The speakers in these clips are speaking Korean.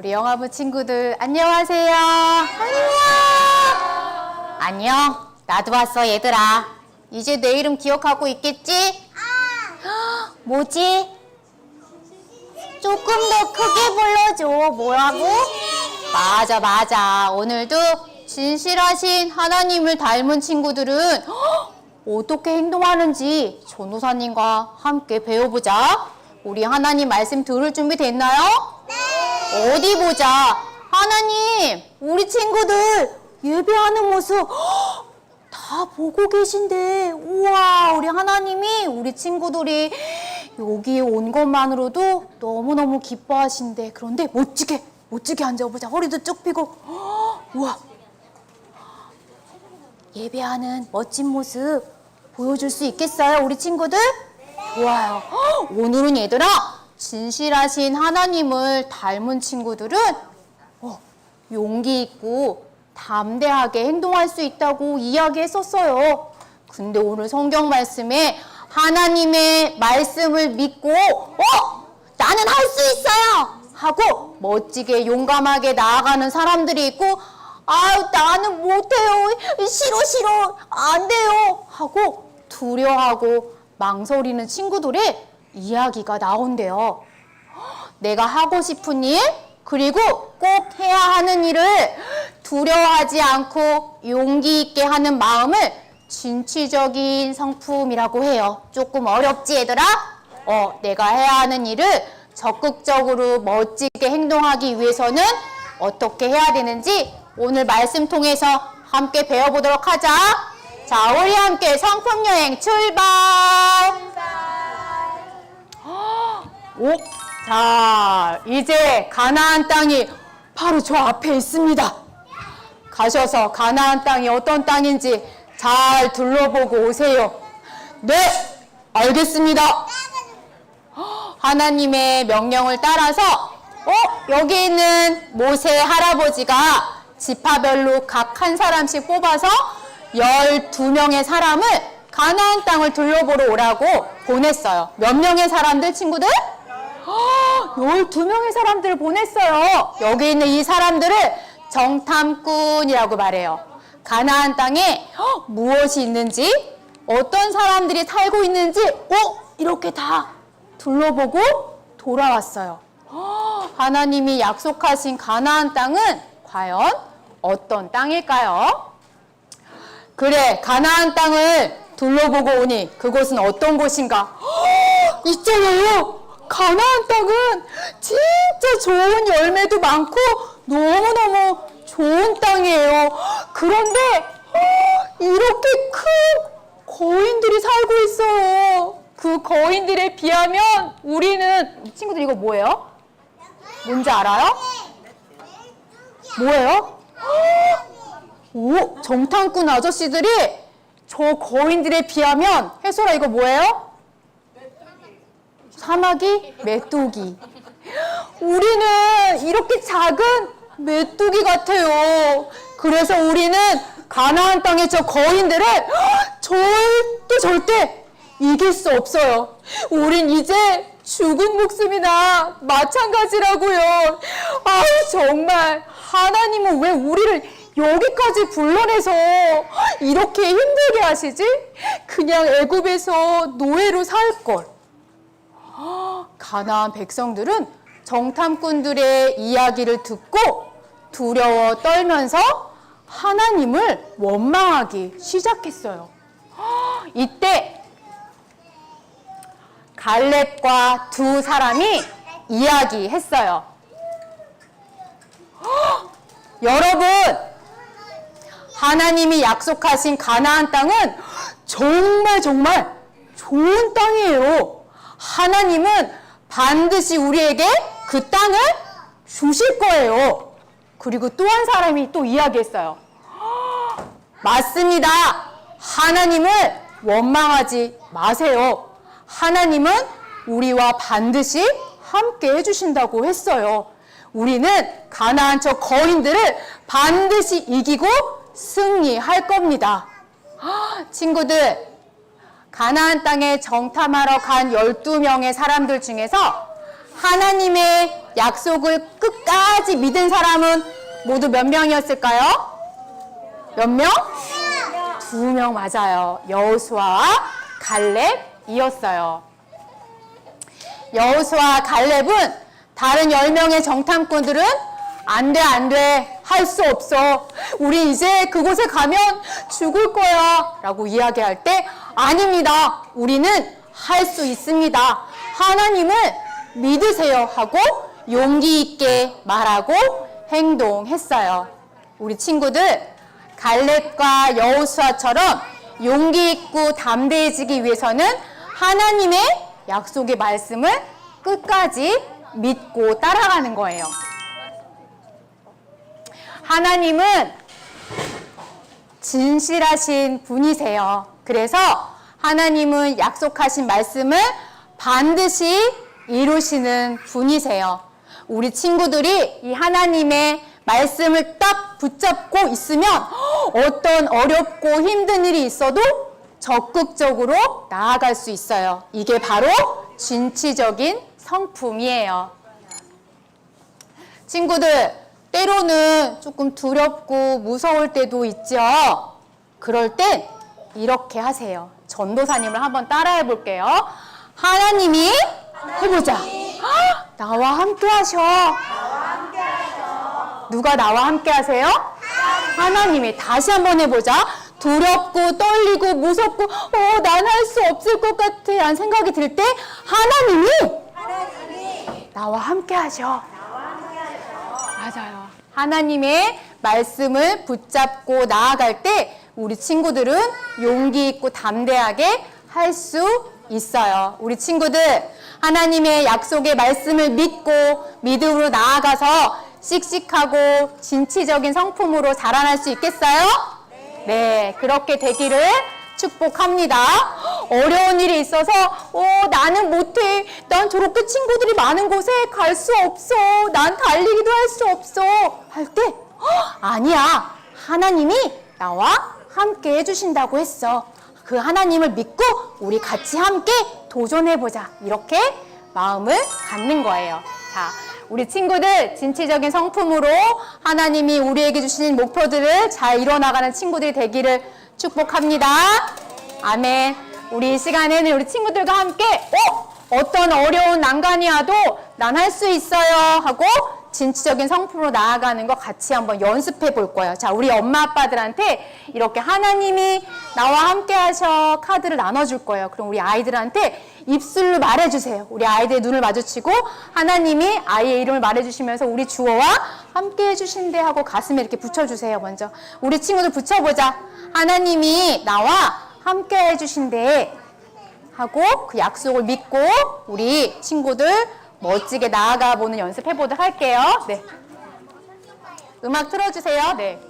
우리 영화부 친구들 안녕하세요. 안녕. 안녕. 나도 왔어 얘들아. 이제 내 이름 기억하고 있겠지? 헉, 뭐지? 조금 더 크게 불러줘. 뭐라고? 맞아 맞아. 오늘도 진실하신 하나님을 닮은 친구들은 헉, 어떻게 행동하는지 전도사님과 함께 배워보자. 우리 하나님 말씀 들을 준비 됐나요? 어디 보자. 하나님, 우리 친구들 예배하는 모습 헉, 다 보고 계신데, 우와, 우리 하나님이 우리 친구들이 여기에 온 것만으로도 너무너무 기뻐하신데, 그런데 멋지게, 멋지게 앉아보자. 허리도 쭉 펴고, 헉, 우와. 예배하는 멋진 모습 보여줄 수 있겠어요, 우리 친구들? 좋아요. 헉, 오늘은 얘들아, 진실하신 하나님을 닮은 친구들은 어, 용기 있고 담대하게 행동할 수 있다고 이야기했었어요. 근데 오늘 성경 말씀에 하나님의 말씀을 믿고, 어, 나는 할 수 있어요! 하고 멋지게 용감하게 나아가는 사람들이 있고, 아유, 나는 못해요. 싫어, 싫어. 안 돼요. 하고 두려워하고 망설이는 친구들의 이야기가 나온대요. 내가 하고 싶은 일, 그리고 꼭 해야 하는 일을 두려워하지 않고 용기 있게 하는 마음을 진취적인 성품이라고 해요. 조금 어렵지, 얘들아? 어, 내가 해야 하는 일을 적극적으로 멋지게 행동하기 위해서는 어떻게 해야 되는지 오늘 말씀 통해서 함께 배워보도록 하자. 자, 우리 함께 성품 여행 출발! 오, 자, 이제 가나안 땅이 바로 저 앞에 있습니다. 가셔서 가나안 땅이 어떤 땅인지 잘 둘러보고 오세요. 네, 알겠습니다. 하나님의 명령을 따라서 어, 여기 있는 모세 할아버지가 지파별로 각 한 사람씩 뽑아서 12명의 사람을 가나안 땅을 둘러보러 오라고 보냈어요. 몇 명의 사람들 친구들? 12명의 사람들을 보냈어요. 여기 있는 이 사람들을 정탐꾼이라고 말해요. 가나안 땅에 헉, 무엇이 있는지, 어떤 사람들이 살고 있는지, 어? 이렇게 다 둘러보고 돌아왔어요. 헉, 하나님이 약속하신 가나안 땅은 과연 어떤 땅일까요? 그래, 가나안 땅을 둘러보고 오니 그곳은 어떤 곳인가? 헉, 있잖아요. 가나안 땅은 진짜 좋은 열매도 많고 너무너무 좋은 땅이에요. 그런데 어, 이렇게 큰 거인들이 살고 있어요. 그 거인들에 비하면 우리는 친구들 이거 뭐예요? 뭔지 알아요? 뭐예요? 오, 정탐꾼 아저씨들이 저 거인들에 비하면 해솔아 이거 뭐예요? 사마귀 메뚜기. 우리는 이렇게 작은 메뚜기 같아요. 그래서 우리는 가나안 땅의 저 거인들을 절대 절대 이길 수 없어요. 우린 이제 죽은 목숨이나 마찬가지라고요. 아 정말 하나님은 왜 우리를 여기까지 불러내서 이렇게 힘들게 하시지? 그냥 애굽에서 노예로 살 걸. 가나안 백성들은 정탐꾼들의 이야기를 듣고 두려워 떨면서 하나님을 원망하기 시작했어요. 이때 갈렙과 두 사람이 이야기했어요. 여러분, 하나님이 약속하신 가나안 땅은 정말 정말 좋은 땅이에요. 하나님은 반드시 우리에게 그 땅을 주실 거예요. 그리고 또 한 사람이 또 이야기했어요. 맞습니다. 하나님을 원망하지 마세요. 하나님은 우리와 반드시 함께 해주신다고 했어요. 우리는 가나안 저 거인들을 반드시 이기고 승리할 겁니다. 친구들, 가나안 땅에 정탐하러 간 12명의 사람들 중에서 하나님의 약속을 끝까지 믿은 사람은 모두 몇 명이었을까요? 몇 명? 두 명 맞아요. 여호수아와 갈렙이었어요. 여호수아 갈렙은 다른 10명의 정탐꾼들은 안 돼, 안 돼. 할 수 없어. 우리 이제 그곳에 가면 죽을 거야. 라고 이야기할 때 아닙니다. 우리는 할 수 있습니다. 하나님을 믿으세요. 하고 용기 있게 말하고 행동했어요. 우리 친구들 갈렙과 여호수아처럼 용기 있고 담대해지기 위해서는 하나님의 약속의 말씀을 끝까지 믿고 따라가는 거예요. 하나님은 진실하신 분이세요. 그래서 하나님은 약속하신 말씀을 반드시 이루시는 분이세요. 우리 친구들이 이 하나님의 말씀을 딱 붙잡고 있으면 어떤 어렵고 힘든 일이 있어도 적극적으로 나아갈 수 있어요. 이게 바로 진취적인 성품이에요. 친구들, 때로는 조금 두렵고 무서울 때도 있죠. 그럴 땐 이렇게 하세요. 전도사님을 한번 따라해 볼게요. 하나님이 해보자. 헉, 나와 함께 하셔. 누가 나와 함께 하세요? 하나님이 다시 한번 해보자. 두렵고 떨리고 무섭고 어, 난 할 수 없을 것 같아 라는 생각이 들 때 하나님이 나와 함께 하셔. 맞아요. 하나님의 말씀을 붙잡고 나아갈 때 우리 친구들은 용기 있고 담대하게 할 수 있어요. 우리 친구들 하나님의 약속의 말씀을 믿고 믿음으로 나아가서 씩씩하고 진취적인 성품으로 자라날 수 있겠어요? 네, 그렇게 되기를 축복합니다. 어려운 일이 있어서 어, 나는 못해. 난 저렇게 친구들이 많은 곳에 갈 수 없어. 난 달리기도 할 수 없어. 할 때 아니야. 하나님이 나와 함께 해주신다고 했어. 그 하나님을 믿고 우리 같이 함께 도전해보자. 이렇게 마음을 갖는 거예요. 자, 우리 친구들 진취적인 성품으로 하나님이 우리에게 주신 목표들을 잘 이뤄나가는 친구들이 되기를 축복합니다. 아멘. 우리 이 시간에는 우리 친구들과 함께 어? 어떤 어려운 난관이 와도 난 할 수 있어요 하고 진취적인 성품으로 나아가는 거 같이 한번 연습해 볼 거예요. 자, 우리 엄마 아빠들한테 이렇게 하나님이 나와 함께 하셔 카드를 나눠 줄 거예요. 그럼 우리 아이들한테 입술로 말해 주세요. 우리 아이들의 눈을 마주치고 하나님이 아이의 이름을 말해 주시면서 우리 주어와 함께 해 주신대 하고 가슴에 이렇게 붙여 주세요. 먼저 우리 친구들 붙여 보자. 하나님이 나와 함께 해 주신대 하고 그 약속을 믿고 우리 친구들 멋지게 나아가 보는 연습해 보도록 할게요. 네. 음악 틀어주세요. 네.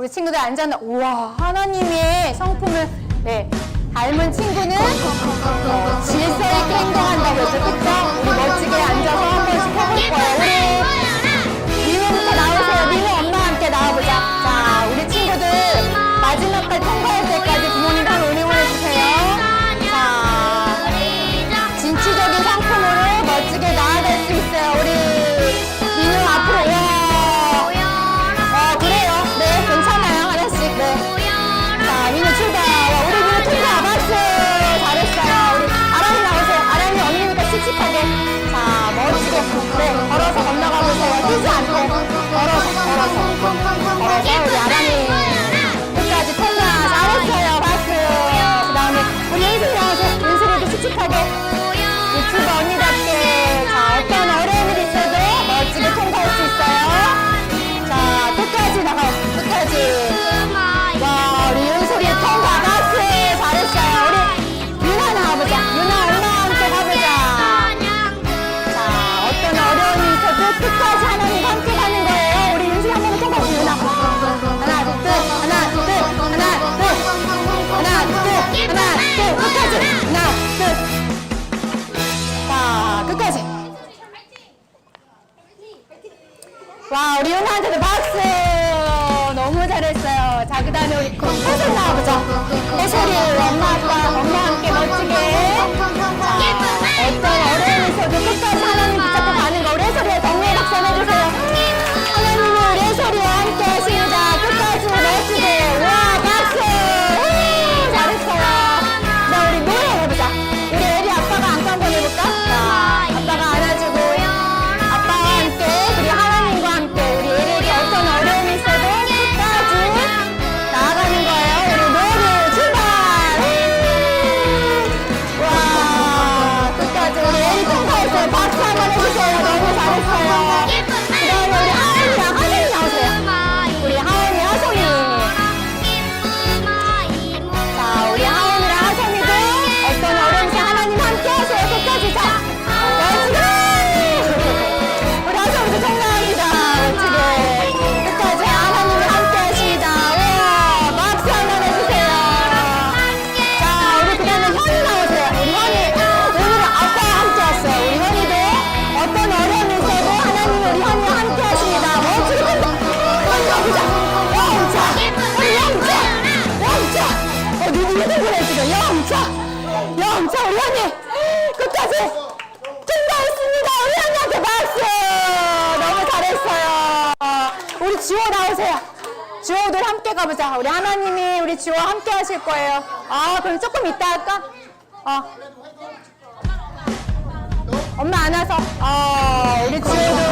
우리 친구들 앉았나? 우와, 하나님의 성품을 네, 닮은 친구는 질서 있게 행동한다고 했죠, 그쵸? 우리 멋지게 앉아서 한 번씩 해볼 거예요. 우리 미모부터 나오세요. 미모 엄마와 함께 나와보자. 자, 우리 친구들 마지막까지 통과할 때까지 나오세요. 주호들 함께 가보자. 우리 하나님이 우리 주호 함께 하실 거예요. 아, 그럼 조금 이따 할까? 어. 엄마 안 와서. 어, 우리 주호들.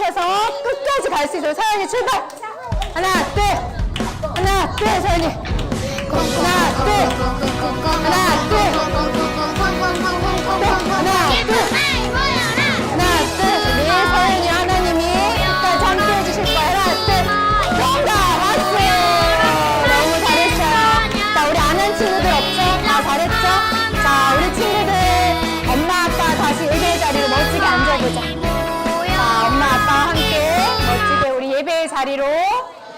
시작해서 끝까지 갈 수 있도록 서연이 출발! 하나, 둘! 하나, 둘, 서연이! 하나, 둘! 하나, 둘! 하나, 둘!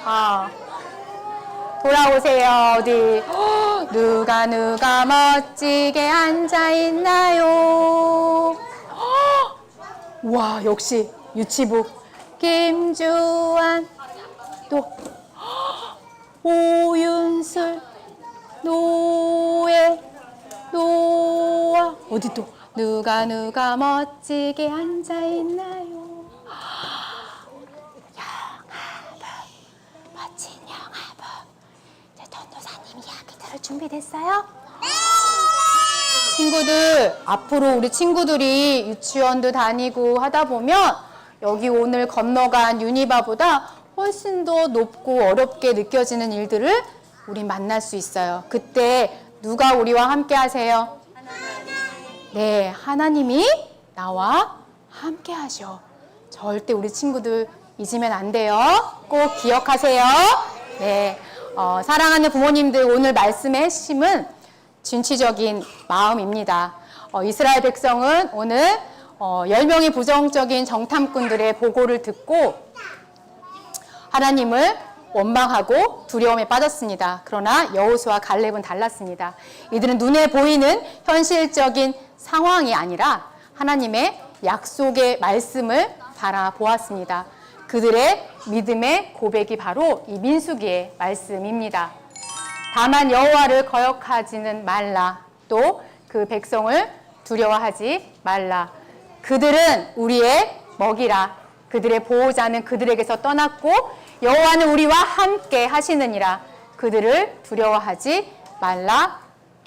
아. 돌아오세요. 어디? 누가 누가 멋지게 앉아 있나요? 와, 역시 유치부. 김주환 또 오윤술 노예 노아 어디 또 누가 누가 멋지게 앉아 있나요? 아, 잘 준비됐어요? 친구들, 앞으로 우리 친구들이 유치원도 다니고 하다 보면 여기 오늘 건너간 유니바보다 훨씬 더 높고 어렵게 느껴지는 일들을 우리 만날 수 있어요. 그때 누가 우리와 함께 하세요? 네, 하나님이 나와 함께 하셔. 절대 우리 친구들 잊으면 안 돼요. 꼭 기억하세요. 네. 어, 사랑하는 부모님들 오늘 말씀의 심은 진취적인 마음입니다. 어, 이스라엘 백성은 오늘 어, 10명의 부정적인 정탐꾼들의 보고를 듣고 하나님을 원망하고 두려움에 빠졌습니다. 그러나 여호수와 갈렙은 달랐습니다. 이들은 눈에 보이는 현실적인 상황이 아니라 하나님의 약속의 말씀을 바라보았습니다. 그들의 믿음의 고백이 바로 이 민수기의 말씀입니다. 다만 여호와를 거역하지는 말라. 또 그 백성을 두려워하지 말라. 그들은 우리의 먹이라. 그들의 보호자는 그들에게서 떠났고 여호와는 우리와 함께 하시느니라. 그들을 두려워하지 말라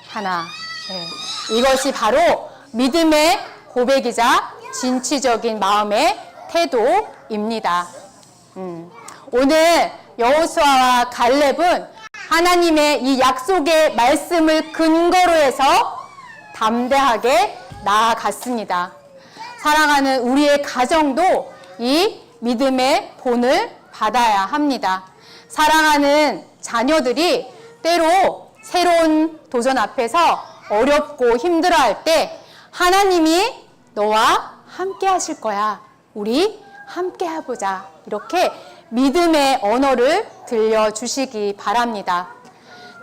하나. 네. 이것이 바로 믿음의 고백이자 진취적인 마음의 태도입니다. 음. 오늘 여호수아와 갈렙은 하나님의 이 약속의 말씀을 근거로 해서 담대하게 나아갔습니다. 사랑하는 우리의 가정도 이 믿음의 본을 받아야 합니다. 사랑하는 자녀들이 때로 새로운 도전 앞에서 어렵고 힘들어 할 때 하나님이 너와 함께 하실 거야. 우리 함께 해보자. 이렇게 믿음의 언어를 들려주시기 바랍니다.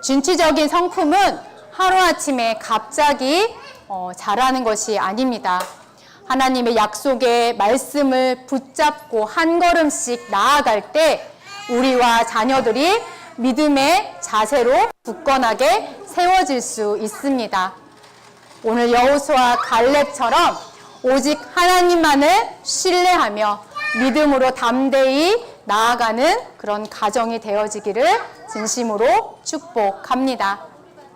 진취적인 성품은 하루아침에 갑자기 어, 자라는 것이 아닙니다. 하나님의 약속의 말씀을 붙잡고 한 걸음씩 나아갈 때 우리와 자녀들이 믿음의 자세로 굳건하게 세워질 수 있습니다. 오늘 여호수아 갈렙처럼 오직 하나님만을 신뢰하며 믿음으로 담대히 나아가는 그런 가정이 되어지기를 진심으로 축복합니다.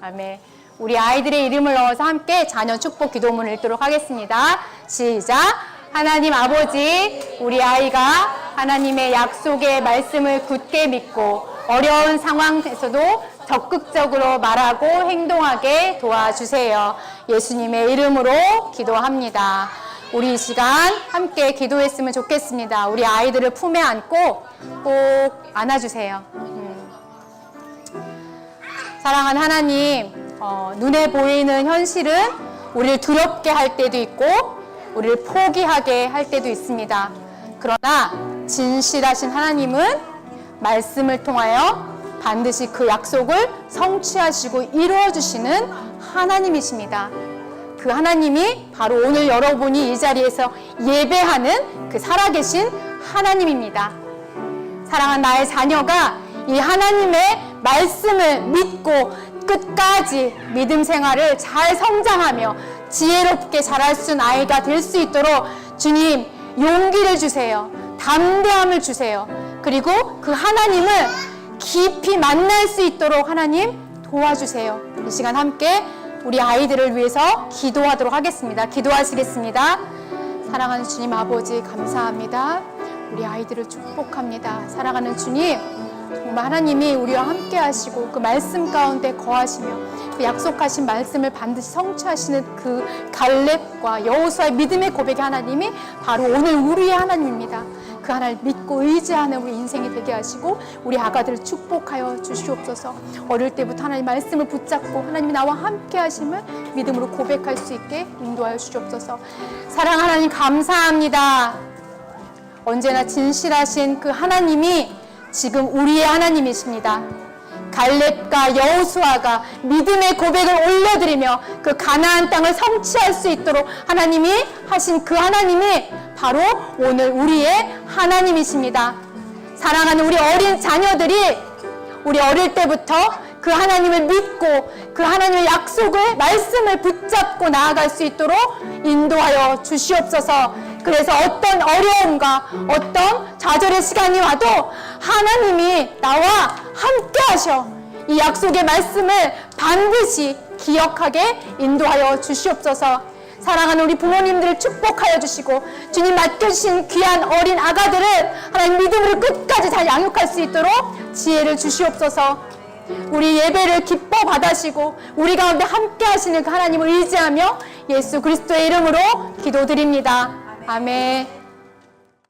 아멘. 우리 아이들의 이름을 넣어서 함께 자녀 축복 기도문을 읽도록 하겠습니다. 시작. 하나님 아버지, 우리 아이가 하나님의 약속의 말씀을 굳게 믿고 어려운 상황에서도 적극적으로 말하고 행동하게 도와주세요. 예수님의 이름으로 기도합니다. 우리 이 시간 함께 기도했으면 좋겠습니다. 우리 아이들을 품에 안고 꼭 안아주세요. 음. 사랑하는 하나님, 어, 눈에 보이는 현실은 우리를 두렵게 할 때도 있고, 우리를 포기하게 할 때도 있습니다. 그러나 진실하신 하나님은 말씀을 통하여 반드시 그 약속을 성취하시고 이루어 주시는 하나님이십니다. 그 하나님이 바로 오늘 여러분이 이 자리에서 예배하는 그 살아계신 하나님입니다. 사랑하는 나의 자녀가 이 하나님의 말씀을 믿고 끝까지 믿음 생활을 잘 성장하며 지혜롭게 자랄 수 아이가 될 수 있도록 주님 용기를 주세요. 담대함을 주세요. 그리고 그 하나님을 깊이 만날 수 있도록 하나님 도와주세요. 이 시간 함께 우리 아이들을 위해서 기도하도록 하겠습니다. 기도하시겠습니다. 사랑하는 주님 아버지 감사합니다. 우리 아이들을 축복합니다. 사랑하는 주님, 정말 하나님이 우리와 함께 하시고 그 말씀 가운데 거하시며 그 약속하신 말씀을 반드시 성취하시는 그 갈렙과 여호수아의 믿음의 고백의 하나님이 바로 오늘 우리의 하나님입니다. 그 하나를 믿고 의지하는 우리 인생이 되게 하시고 우리 아가들을 축복하여 주시옵소서. 어릴 때부터 하나님 말씀을 붙잡고 하나님이 나와 함께 하심을 믿음으로 고백할 수 있게 인도하여 주시옵소서. 사랑 하나님 감사합니다. 언제나 진실하신 그 하나님이 지금 우리의 하나님이십니다. 갈렙과 여호수아가 믿음의 고백을 올려드리며 그 가나안 땅을 성취할 수 있도록 하나님이 하신 그 하나님이 바로 오늘 우리의 하나님이십니다. 사랑하는 우리 어린 자녀들이 우리 어릴 때부터 그 하나님을 믿고 그 하나님의 약속을 말씀을 붙잡고 나아갈 수 있도록 인도하여 주시옵소서. 그래서 어떤 어려움과 어떤 좌절의 시간이 와도 하나님이 나와 함께 하셔. 이 약속의 말씀을 반드시 기억하게 인도하여 주시옵소서. 사랑하는 우리 부모님들을 축복하여 주시고 주님 맡겨주신 귀한 어린 아가들을 하나님 믿음으로 끝까지 잘 양육할 수 있도록 지혜를 주시옵소서. 우리 예배를 기뻐 받으시고 우리 가운데 함께 하시는 그 하나님을 의지하며 예수 그리스도의 이름으로 기도드립니다. 아멘.